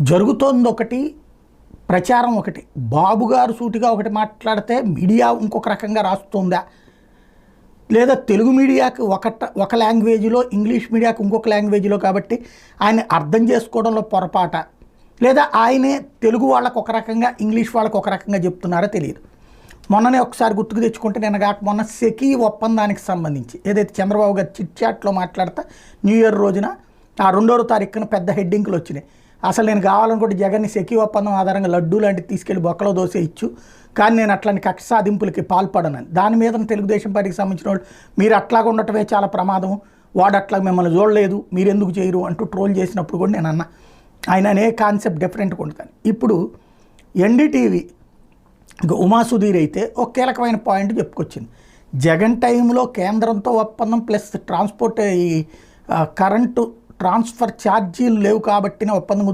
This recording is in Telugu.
జరుగుతోంది ఒకటి ప్రచారం ఒకటి. బాబు గారు సూటిగా ఒకటి మాట్లాడితే మీడియా ఇంకొక రకంగా రాస్తుందా? లేదా తెలుగు మీడియాకి ఒక ఒక లాంగ్వేజ్లో ఇంగ్లీష్ మీడియాకి ఇంకొక లాంగ్వేజ్లో కాబట్టి ఆయన అర్థం చేసుకోవడంలో పొరపాట. లేదా ఆయనే తెలుగు వాళ్ళకు ఒక రకంగా ఇంగ్లీష్ వాళ్ళకు ఒక రకంగా చెప్తున్నారో తెలియదు. మొన్ననే ఒకసారి గుర్తుకు తెచ్చుకుంటే నేను కాక మొన్న సెకీ ఒప్పందానికి సంబంధించి ఏదైతే చంద్రబాబు గారు చిట్ చాట్లో మాట్లాడతా న్యూ ఇయర్ రోజున ఆ రెండో తారీఖున పెద్ద హెడ్డింగ్లు వచ్చినాయి. అసలు నేను కావాలనుకుంటే జగన్ని సెక్యూ ఒప్పందం ఆధారంగా లడ్డూ లాంటివి తీసుకెళ్ళి బొక్కలో దోశ ఇచ్చు. కానీ నేను అట్లాంటి కక్ష సాధింపులకి పాల్పడనని. దాని మీద తెలుగుదేశం పార్టీకి సంబంధించిన వాళ్ళు మీరు అట్లాగా ఉండటమే చాలా ప్రమాదం వాడు అట్లా మిమ్మల్ని చూడలేదు. మీరు ఎందుకు చేయరు అంటూ ట్రోల్ చేసినప్పుడు కూడా నేను అన్న. ఆయన అనే కాన్సెప్ట్ డిఫరెంట్గా ఉంటుంది ఇప్పుడు ఎన్డీటీవీ ఇంకా ఉమా సుధీర్ అయితే ఒక కీలకమైన పాయింట్ చెప్పుకొచ్చింది. జగన్ టైంలో కేంద్రంతో ఒప్పందం ప్లస్ ట్రాన్స్పోర్ట్ ఈ కరెంటు ట్రాన్స్ఫర్ ఛార్జీలు లేవు కాబట్టిన ఒప్పందం